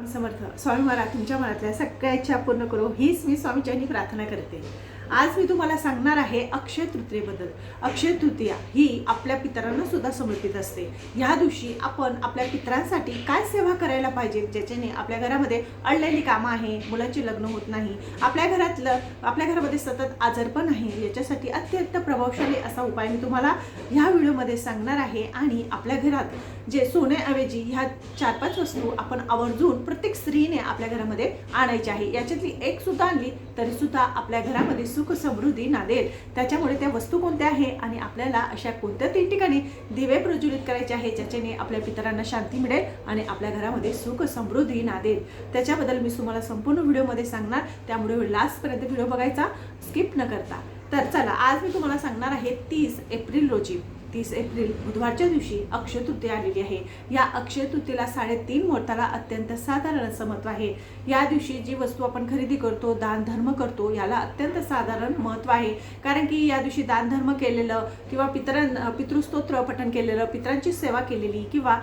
स्वामी समर्थ. स्वामी महाराज तुमच्या मनातल्या सगळ्या इच्छा पूर्ण करू. हीच मी स्वामीच्यांनी प्रार्थना करते. आज मी तुम्हाला सांगणार आहे अक्षय तृतीयेबद्दल. अक्षय तृतीया ही आपल्या पितरांना सुद्धा समर्पित असते. ह्या दिवशी आपण आपल्या पितरांसाठी काय सेवा करायला पाहिजे ज्याच्याने आपल्या घरामध्ये अडलेली कामं आहे मुलांचे लग्न होत नाही आपल्या घरातलं आपल्या घरामध्ये सतत आजारपण आहे याच्यासाठी अत्यंत प्रभावशाली असा उपाय मी तुम्हाला ह्या व्हिडिओमध्ये सांगणार आहे. आणि आपल्या घरात जे सोन्याऐवजी ह्या चार पाच वस्तू आपण आवर्जून प्रत्येक स्त्रीने आपल्या घरामध्ये आणायची आहे याच्यातली एक सुद्धा आणली तरी सुद्धा आपल्या घरामध्ये सुख समृद्धी नांदेल. त्याच्यामुळे त्या वस्तू कोणत्या आहे आणि आपल्याला अशा कोणत्या तीन ठिकाणी दिवे प्रज्वलित करायचे आहे ज्याच्याने आपल्या पितरांना शांती मिळेल आणि आपल्या घरामध्ये सुख समृद्धी नांदेल. त्याच्याबद्दल मी तुम्हाला संपूर्ण व्हिडिओमध्ये सांगणार. त्यामुळे लास्टपर्यंत व्हिडिओ बघायचा स्किप न करता. तर चला आज मी तुम्हाला सांगणार आहे तीस एप्रिल रोजी. तीस एप्रिल बुधवारच्या दिवशी अक्षय तृतीया आलेली आहे. या अक्षय तृतीयेला साडेतीन मुहूर्ताला अत्यंत साधारण असं महत्त्व आहे. या दिवशी जी वस्तू आपण खरेदी करतो दान धर्म करतो याला अत्यंत साधारण महत्त्व आहे. कारण की या दिवशी दान धर्म केलेलं किंवा पितरां पितृस्तोत्र पठण केलेलं पितरांची सेवा केलेली किंवा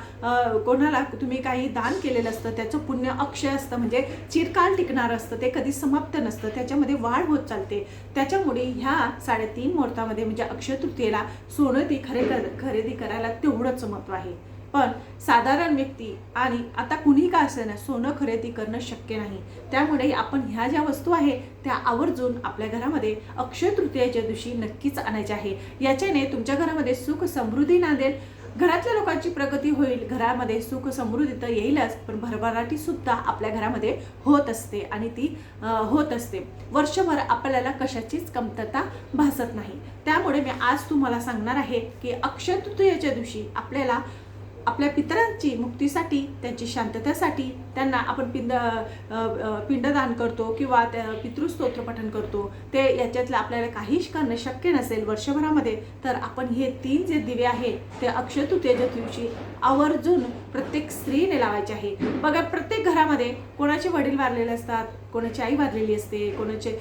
कोणाला तुम्ही काही दान केलेलं असतं त्याचं पुण्य अक्षय असतं म्हणजे चिरकाल टिकणारं असतं ते कधी समाप्त नसतं त्याच्यामध्ये वाढ होत चालते. त्याच्यामुळे ह्या साडेतीन मुहूर्तामध्ये म्हणजे अक्षय तृतीयेला सोनं ती खरे खरेदी करायला तेवढंच महत्त्व आहे. पण साधारण व्यक्ती आणि आता कुणी का असेना सोनं खरेदी करणं शक्य नाही. त्यामुळे आपण ह्या ज्या वस्तू आहे त्या आवर्जून आपल्या घरामध्ये अक्षय तृतीयेच्या दिवशी नक्कीच आणायच्या आहे. याच्याने तुमच्या घरामध्ये सुख समृद्धी नांदेल. घरातल्या लोकांची प्रगती होईल घरामध्ये सुख समृद्धी तर येईलच पण भरभराटी सुद्धा आपल्या घरामध्ये होत असते आणि ती होत असते. वर्षभर आपल्याला कशाचीच कमतरता भासत नाही. त्यामुळे मी आज तुम्हाला सांगणार आहे की अक्षय तृतीयेच्या दिवशी आपल्याला आपल्या पितरांची मुक्तीसाठी त्यांची शांततेसाठी त्यांना आपण पिंड पिंडदान करतो किंवा त्या पितृस्तोत्र पठण करतो ते याच्यातलं आपल्याला काहीच करणं शक्य नसेल वर्षभरामध्ये तर आपण हे तीन जे दिवे आहे ते अक्षय दिवशी आवर्जून प्रत्येक स्त्रीने लावायचे आहे. बघा प्रत्येक घरामध्ये कोणाचे वडील वारलेले असतात कोणाची आई वारलेली असते कोणाचे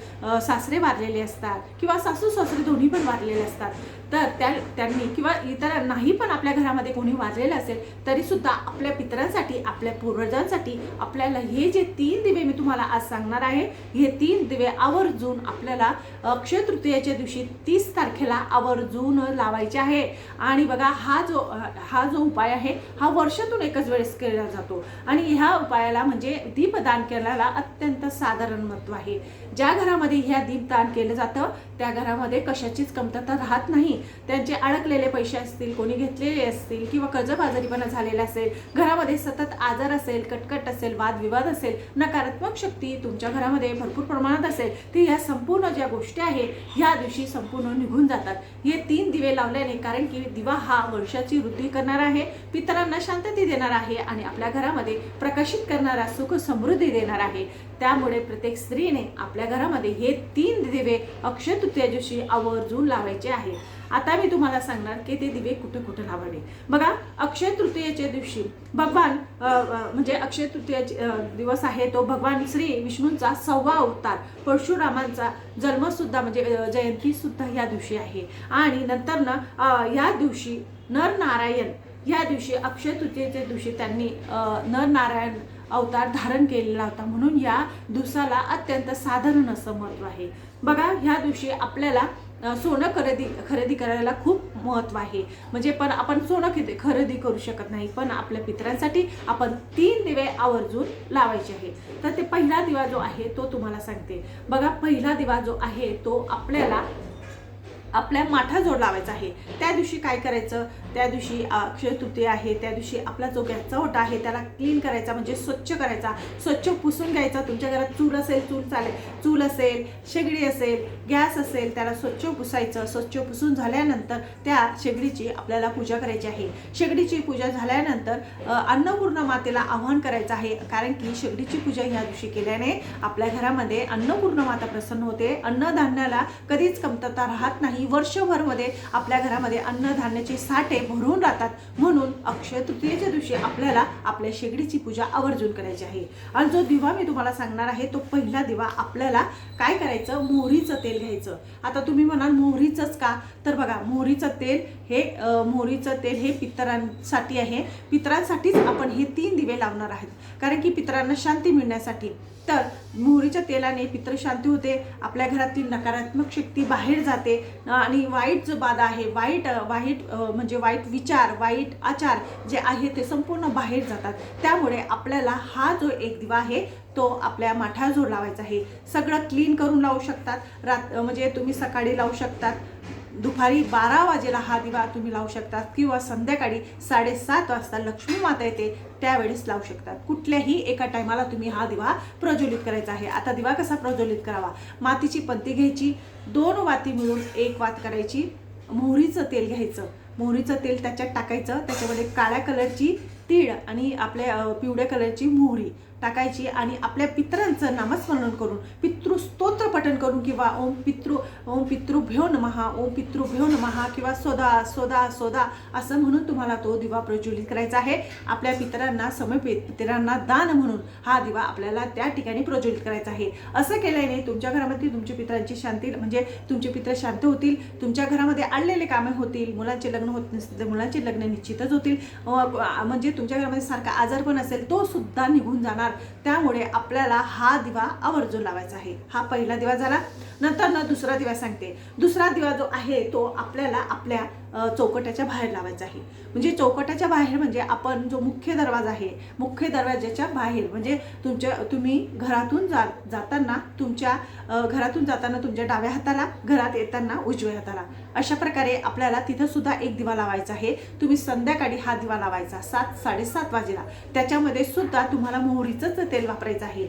सासरे वारलेले असतात किंवा सासू सासरे दोन्ही पण वारलेले असतात. तर त्या त्यांनी किंवा इतर नाही पण आपल्या घरामध्ये कोणी वारलेलं असेल तरीसुद्धा आपल्या पितरांसाठी आपल्या पूर्वजांसाठी आपल्याला हे जे तीन दिवे मी तुम्हाला आज सांगणार आहे हे तीन दिवे आवर्जून आपल्याला अक्षय तृतीयाच्या दिवशी तीस तारखेला आवर्जून लावायचे आहे. आणि बघा हा जो हा जो उपाय आहे हा वर्षातून एकच वेळेस केला जातो. आणि ह्या उपायाला म्हणजे दीपदान केल्याला अत्यंत साधारण महत्त्व आहे. ज्या घरामध्ये ह्या दीपदान केलं जातं त्या घरामध्ये कशाचीच कमतरता राहत नाही. त्यांचे अडकलेले पैसे असतील कोणी घेतलेले असतील किंवा कर्जबाजारीपणा झालेला असेल घरामध्ये सतत आजार असेल कटकट असेल वादविवाद असेल नकारात्मक शक्ती तुमच्या घरामध्ये भरपूर प्रमाणात असेल ती ह्या संपूर्ण ज्या गोष्टी आहे ह्या दिवशी संपूर्ण निघून जातात. हे तीन दिवे लावल्याने कारण की दिवा हा वर्षाची वृद्धी करणार आहे पितरांना शांतती देणार आहे आणि आपल्या घरामध्ये प्रकाशित करणारा सुख समृद्धी देणार आहे. त्यामुळे प्रत्येक स्त्रीने आपल्या आपल्या घरामध्ये हे तीन दिवे अक्षय तृतीया दिवशी आवर्जून लावायचे आहे आता मी तुम्हाला सांगणार की ते दिवे कुठे कुठे लावावे. बघा अक्षय तृतीयेच्या दिवशी भगवान म्हणजे अक्षय तृतीया दिवस आहे तो भगवान श्री विष्णूंचा सव्वा अवतार परशुरामांचा जन्म सुद्धा म्हणजे जयंतीसुद्धा जयंती सुद्धा या दिवशी आहे. आणि नंतर ना या दिवशी नर ह्या दिवशी अक्षय तृतीयेच्या दिवशी त्यांनी अ, नर नारायण अवतार धारण केलेला होता. म्हणून या दिवसाला अत्यंत साधारण असं महत्त्व आहे. बघा ह्या दिवशी आपल्याला सोनं खरेदी खरेदी करायला खूप महत्त्व आहे. म्हणजे पण आपण सोनं खिते खरेदी करू शकत नाही. पण आपल्या पित्रांसाठी आपण तीन दिवे आवर्जून लावायचे आहे तर ते पहिला दिवा जो आहे तो तुम्हाला सांगते. बघा पहिला दिवा जो आहे तो आपल्याला आपल्या माठा जोड लावायचा आहे. त्या दिवशी काय करायचं? त्या दिवशी अक्षय तृतीय आहे. त्या दिवशी आपला जो गॅसचा ओटा आहे त्याला क्लीन करायचा म्हणजे स्वच्छ करायचा. स्वच्छ पुसून घ्यायचा. तुमच्या घरात चूल असेल चूल चालेल. चूल असेल शेगडी असेल गॅस असेल त्याला स्वच्छ पुसायचं. स्वच्छ पुसून झाल्यानंतर त्या शेगडीची आपल्याला पूजा करायची आहे. शेगडीची पूजा झाल्यानंतर अन्नपूर्ण मातेला आव्हान करायचं आहे. कारण की शेगडीची पूजा ह्या दिवशी केल्याने आपल्या घरामध्ये अन्नपूर्ण माता प्रसन्न होते. अन्नधान्याला कधीच कमतरता राहत नाही. आणि वर्षभरमध्ये आपल्या घरामध्ये अन्नधान्याचे साठे भरून राहतात. म्हणून अक्षय तृतीयेच्या दिवशी आपल्याला आपल्या शेगडीची पूजा आवर्जून करायची आहे. आणि जो दिवा मी तुम्हाला सांगणार आहे तो पहिला दिवा आपल्याला काय करायचं? मोहरीचं तेल घ्यायचं. आता तुम्ही म्हणाल मोहरीचंच का? तर बघा मोहरीचं तेल हे मोहरीचं तेल हे पितरांसाठी आहे. पितरांसाठीच आपण हे तीन दिवे लावणार आहेत. कारण की पितरांना शांती मिळण्यासाठी. तर मोहरीच्या तेलाने पित्रशांती होते आपल्या घरातील नकारात्मक शक्ती बाहेर जाते. आणि वाईट जो बाधा आहे वाईट वाईट म्हणजे वाईट विचार वाईट आचार जे आहे ते संपूर्ण बाहेर जातात. त्यामुळे आपल्याला हा जो एक दिवा आहे तो आपल्या माठाजोड लावायचा आहे. सगळं क्लीन करून लावू शकतात. रात म्हणजे तुम्ही सकाळी लावू शकतात. दुपारी बारा वाजेला हा दिवा तुम्ही लावू शकतात किंवा संध्याकाळी साडेसात वाजता लक्ष्मी माता येते त्यावेळेस लावू शकतात. कुठल्याही एका टायमाला तुम्ही हा दिवा प्रज्वलित करायचा आहे. आता दिवा कसा प्रज्वलित करावा? मातीची पंती घ्यायची दोन वाती मिळून एक वात करायची मोहरीचं तेल घ्यायचं. मोहरीचं तेल त्याच्यात टाकायचं त्याच्यामध्ये काळ्या कलरची तीळ आणि आपल्या पिवळ्या कलरची मोहरी. टाकायची आणि आपल्या पितरांचं नामस्मरण करून पितृस्तोत्र पठण करून किंवा ओम पितृ ओम पितृभ्यो नमहा ओम पितृभ्यो नमहा किंवा सोदा सोदा सोदा असं म्हणून तुम्हाला तो दिवा प्रज्वलित करायचा आहे. आपल्या पितरांना समर्पित पितरांना दान म्हणून हा दिवा आपल्याला त्या ठिकाणी प्रज्वलित करायचा आहे. असं केल्याने तुमच्या घरामध्ये तुमच्या पितरांची शांती म्हणजे तुमचे पित्र शांत होतील तुमच्या घरामध्ये आणलेले कामे होतील मुलांचे लग्न होत नसतील तर मुलांचे लग्न निश्चितच होतील. म्हणजे तुमच्या घरामध्ये सारखा आजारपण असेल तो सुद्धा निघून जाणार त्यामुळे आपल्याला हा दिवा आवर्जून लावायचा आहे. हा पहिला दिवा झाला. नंतर ना दुसरा दिवा सांगते. दुसरा दिवा जो आहे तो आपल्याला आपल्या चौकटाच्या बाहेर लावायचा आहे. म्हणजे चौकटाच्या बाहेर म्हणजे आपण जो मुख्य दरवाजा आहे मुख्य दरवाजाच्या बाहेर म्हणजे तुमच्या तुम्ही घरातून जा जाताना तुमच्या घरातून जाताना तुमच्या डाव्या हाताला घरात येताना उजव्या हाताला. अशा प्रकारे आपल्याला तिथं सुद्धा एक दिवा लावायचा आहे. तुम्ही संध्याकाळी हा दिवा लावायचा सात साडेसात वाजेला. त्याच्यामध्ये सुद्धा तुम्हाला मोहरीचंच तेल वापरायचं आहे.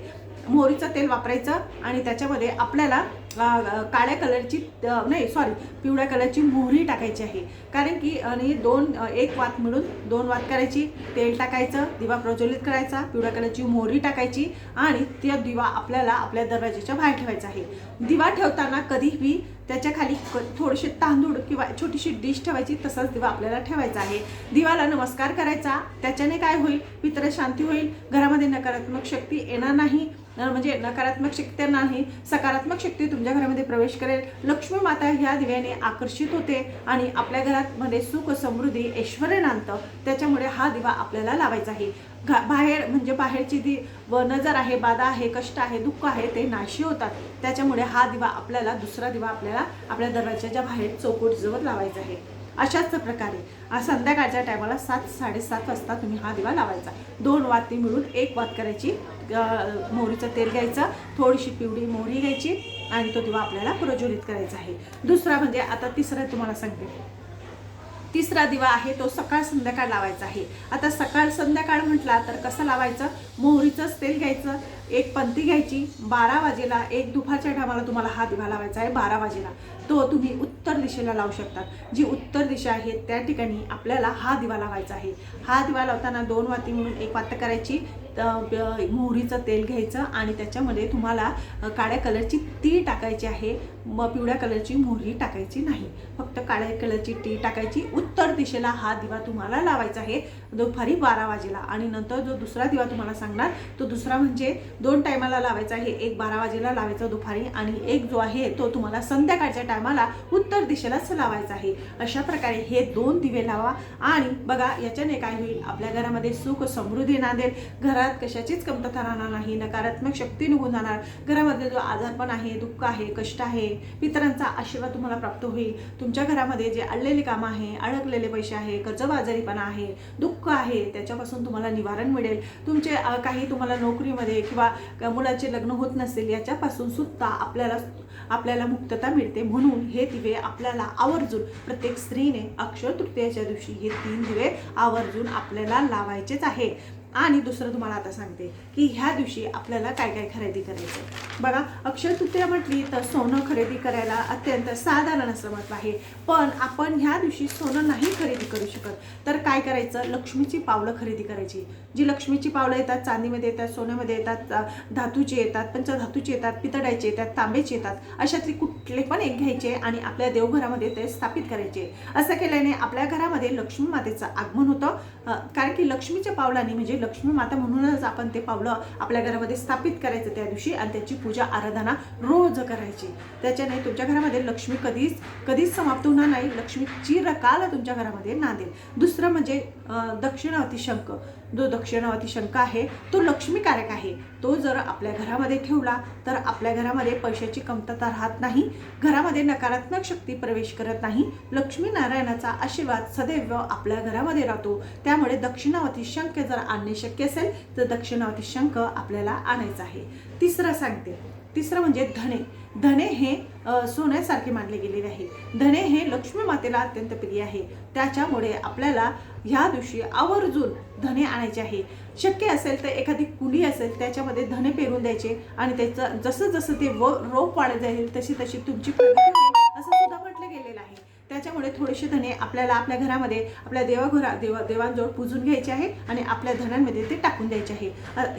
मोहरीचं तेल वापरायचं आणि त्याच्यामध्ये आपल्याला काळ्या कलरची नाही सॉरी पिवळ्या कलरची मोहरी टाकायची आहे. कारण की आणि दोन एक वात मिळून दोन वात करायची तेल टाकायचं दिवा प्रज्वलित करायचा पिवळ्या कलरची मोहरी टाकायची आणि त्या दिवा आपल्याला आपल्या दरवाजेच्या बाहेर ठेवायचा आहे. दिवा ठेवताना कधीही त्याच्याखाली क- थोडेसे तांदूळ किंवा छोटीशी डिश ठेवायची तसाच दिवा आपल्याला ठेवायचा आहे. दिवाला नमस्कार करायचा त्याच्याने काय होईल? पित्र शांती होईल घरामध्ये नकारात्मक शक्ती येणार नाही म्हणजे नकारात्मक शक्ती नाही सकारात्मक शक्ती तुमच्या घरामध्ये प्रवेश करेल. लक्ष्मी माता ह्या दिव्याने आकर्षित होते आणि आपल्या घरात मध्ये सुख समृद्धी ऐश्वर नांदतं त्याच्यामुळे हा दिवा आपल्याला लावायचा आहे. घा बाहेर म्हणजे बाहेरची दी व नजर आहे बाधा आहे कष्ट आहे दुःख आहे ते नाशी होतात. त्याच्यामुळे हा दिवा आपल्याला दुसरा दिवा आपल्याला आपल्या दरवाजाच्या बाहेर चौकोटीजवळ लावायचा आहे. अशाच प्रकारे संध्याकाळच्या टायमाला सात साडेसात वाजता तुम्ही हा दिवा लावायचा. दोन वाती मिळून एक वात करायची मोहरीचं तेल घ्यायचं थोडीशी पिवळी मोहरी घ्यायची आणि तो दिवा आपल्याला प्रज्वलित करायचा आहे. दुसरा म्हणजे आता तिसरा तुम्हाला सांगते. तिसरा दिवा आहे तो सकाळ संध्याकाळ लावायचा आहे. आता सकाळ संध्याकाळ म्हटला तर कसं लावायचं? मोहरीचंच तेल घ्यायचं एक पंती घ्यायची बारा वाजेला एक दुपारच्या टायमाला तुम्हाला हा दिवा लावायचा आहे बारा वाजेला. तो तुम्ही उत्तर दिशेला लावू शकतात जी उत्तर दिशा आहे त्या ठिकाणी आपल्याला हा दिवा लावायचा आहे. हा दिवा लावताना दोन वाती म्हणून एक वात करायची. मोहरीचं तेल घ्यायचं आणि त्याच्यामध्ये तुम्हाला काळ्या कलरची ती टाकायची आहे. मग पिवळ्या कलरची मोहरी टाकायची नाही. फक्त काळ्या कलरची टी टाकायची. उत्तर दिशेला हा दिवा तुम्हाला लावायचा आहे. दुपारी बारा वाजेला. आणि नंतर जो दुसरा दिवा तुम्हाला सांगणार तो दुसरा म्हणजे दोन टायमाला लावायचा आहे. एक बारा वाजेला लावायचा दुपारी आणि एक जो आहे तो तुम्हाला संध्याकाळच्या टायमाला उत्तर दिशेलाच लावायचा आहे. अशा प्रकारे हे दोन दिवे लावा. आणि बघा याच्याने काय होईल? आपल्या घरामध्ये सुख समृद्धी नांदेल घरात कशाचीच कमतरता राहणार नाही नकारात्मक शक्ती निघून जाणार. घरामध्ये जो आजारपण आहे दुःख आहे कष्ट आहे पितरांचा आशीर्वाद तुम्हाला प्राप्त होईल. तुमच्या घरामध्ये जे अडलेली कामं आहे अडकलेले पैसे आहे कर्जबाजारीपणा आहे दुःख आहे त्याच्यापासून तुम्हाला निवारण मिळेल. तुमचे काही तुम्हाला नोकरीमध्ये किंवा मुलाचे लग्न होत नसेल याच्यापासून सुद्धा आपल्याला आपल्याला मुक्तता मिळते. म्हणून हे दिवे आपल्याला आवर्जून प्रत्येक स्त्रीने अक्षय तृतीयाच्या दिवशी हे तीन दिवे आवर्जून आपल्याला लावायचेच आहे आणि दुसरं तुम्हाला आता सांगते की ह्या दिवशी आपल्याला काय काय खरेदी करायचं बघा अक्षय तृतीया म्हटली तर सोनं खरेदी करायला अत्यंत साधारण असं महत्त्व आहे. पण आपण ह्या दिवशी सोनं नाही खरेदी करू शकत. तर काय करायचं? लक्ष्मीची पावलं खरेदी करायची. जी लक्ष्मीची पावलं येतात चांदीमध्ये येतात सोन्यामध्ये येतात धातूचे धातूची येतात पंचधातूची येतात पितळायचे येतात तांब्याचे येतात अशातली कुठले पण एक घ्यायचे आणि आपल्या देवघरामध्ये ते स्थापित करायचे. असं केल्याने आपल्या घरामध्ये लक्ष्मी मातेचं आगमन होतं. कारण की लक्ष्मीच्या पावलांनी म्हणजे लक्ष्मी माता म्हणूनच आपण ते पावलं आपल्या घरामध्ये स्थापित करायचं त्या दिवशी आणि त्याची पूजा आराधना रोज करायची. त्याच्याने तुमच्या घरामध्ये लक्ष्मी कधीच कधीच समाप्त होणार नाही. लक्ष्मी चिरकाल तुमच्या घरामध्ये नांदेल दुसरं म्हणजे दक्षिणावती शंख जो दक्षिणावती शंख आहे तो लक्ष्मीकारक आहे. तो जर आपल्या घरामध्ये ठेवला तर आपल्या घरामध्ये पैशाची कमतरता राहत नाही. घरामध्ये नकारात्मक शक्ती प्रवेश करत नाही. लक्ष्मीनारायणाचा आशीर्वाद सदैव आपल्या घरामध्ये राहतो. त्यामुळे दक्षिणावती शंख जर आणणे शक्य असेल तर दक्षिणावती शंख आपल्याला आणायचा आहे. तिसरं सांगते. तिसरं म्हणजे धने. धने हे सोन्यासारखे मानले गेलेले आहे. धने हे लक्ष्मी मातेला अत्यंत प्रिय आहे. त्याच्यामुळे आपल्याला ह्या दिवशी आवर्जून धने आणायचे आहे. शक्य असेल तर एखादी कुली असेल त्याच्यामध्ये धने पेरून द्यायचे आणि त्याचं जसं जसं ते व रोप वाढत जाईल तशी तशी तुमची प्रगती त्याच्यामुळे थोडेसे धने आपल्याला आपल्या घरामध्ये आपल्या देवाघरा देवा देवांजवळ पूजून घ्यायचे आहे आणि आपल्या धनांमध्ये ते टाकून द्यायचे आहे.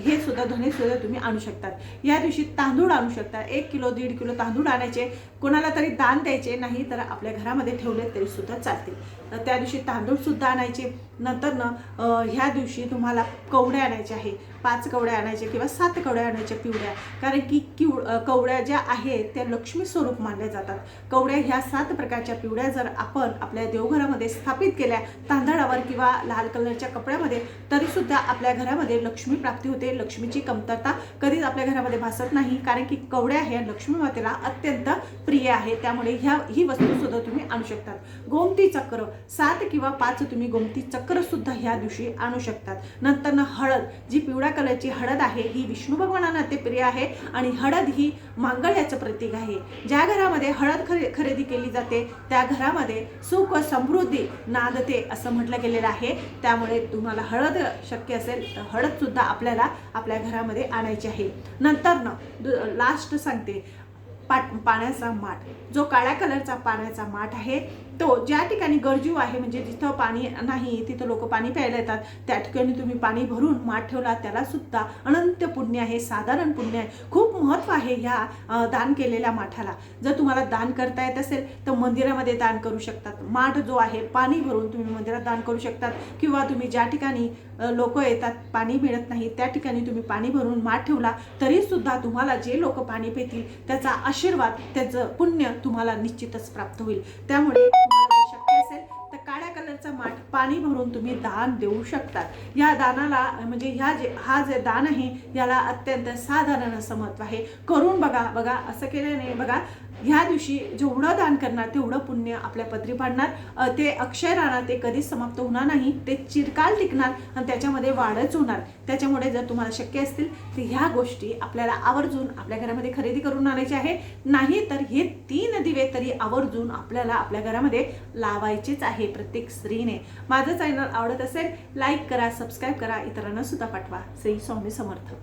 हे सुद्धा धने सुद्धा तुम्ही आणू शकतात. या दिवशी तांदूळ आणू शकता. एक किलो दीड किलो तांदूळ आणायचे. कोणाला तरी दान द्यायचे. नाही तर आपल्या घरामध्ये ठेवले तरी सुद्धा चालतील. तर त्या दिवशी तांदूळ सुद्धा आणायचे. नंतर ना ह्या दिवशी तुम्हाला कवड्या आणायच्या आहे पाच कवड्या आणायच्या किंवा सात कवड्या आणायच्या पिवड्या. कारण की किव कवड्या ज्या आहेत त्या लक्ष्मी स्वरूप मानल्या जातात. कवड्या ह्या सात प्रकारच्या पिवड्या जर आपण आपल्या देवघरामध्ये स्थापित केल्या तांदळावर किंवा लाल कलरच्या कपड्यामध्ये तरीसुद्धा आपल्या घरामध्ये लक्ष्मी प्राप्ती होते. लक्ष्मीची कमतरता कधीच आपल्या घरामध्ये भासत नाही. कारण की कवड्या ह्या लक्ष्मी मातेला अत्यंत प्रिय आहे त्यामुळे ह्या ही वस्तूसुद्धा तुम्ही आणू शकतात. गोमती चक्र सात किंवा पाच तुम्ही गोमती चक्र सुद्धा ह्या दिवशी आणू शकतात. नंतर ना हळद जी पिवळ्या कलरची हळद आहे ही विष्णू भगवानांना ते प्रिय आहे आणि हळद ही मांगल्याचं प्रतीक आहे. ज्या घरामध्ये हळद खरे खरेदी केली जाते त्या घरामध्ये सुख समृद्धी नागते असं म्हटलं गेलेलं आहे. त्यामुळे तुम्हाला हळद शक्य असेल तर हळद सुद्धा आपल्याला आपल्या घरामध्ये आणायची आहे. नंतर न लास्ट सांगते पाट पाण्याचा माठ. जो काळ्या कलरचा पाण्याचा माठ आहे तो ज्या ठिकाणी गरजू आहे म्हणजे जिथं पाणी नाही तिथं लोक पाणी प्यायला येतात त्या ठिकाणी तुम्ही पाणी भरून माठ ठेवला त्याला सुद्धा अनंत पुण्य आहे साधारण पुण्य आहे. खूप महत्त्व आहे ह्या दान केलेल्या माठाला. जर तुम्हाला दान करता येत असेल तर मंदिरामध्ये दान करू शकतात. माठ जो आहे पाणी भरून तुम्ही मंदिरात दान करू शकतात. किंवा तुम्ही ज्या ठिकाणी लोक येतात पाणी मिळत नाही त्या ठिकाणी तुम्ही पाणी भरून माठ ठेवला तरी सुद्धा तुम्हाला जे लोक पाणी पितील त्याचा आशीर्वाद त्याचं पुण्य तुम्हाला निश्चितच प्राप्त होईल. त्यामुळे लिटरचा माठ पाणी भरून तुम्ही दान देऊ शकतात या दानाला म्हणजे ह्या जे हा जे दान आहे याला अत्यंत साधारण असं महत्त्व आहे. करून बघा बघा असं केल्याने बघा ह्या दिवशी जेवढं दान करणार तेवढं पुण्य आपल्या पदरी पाडणार. ते अक्षय राहणार ते कधीच समाप्त होणार नाही. ते चिरकाल टिकणार आणि त्याच्यामध्ये वाढच होणार. त्याच्यामुळे जर तुम्हाला शक्य असतील तर ह्या गोष्टी आपल्याला आवर्जून आपल्या घरामध्ये खरेदी करून आणायचे आहे. नाही तर हे तीन दिवे तरी आवर्जून आपल्याला आपल्या घरामध्ये लावायचेच आहे प्रत्येक स्त्रीने. माझं चॅनल आवडत असेल लाईक करा सबस्क्राईब करा. इतरांना सुद्धा पाठवा. श्री स्वामी समर्थ.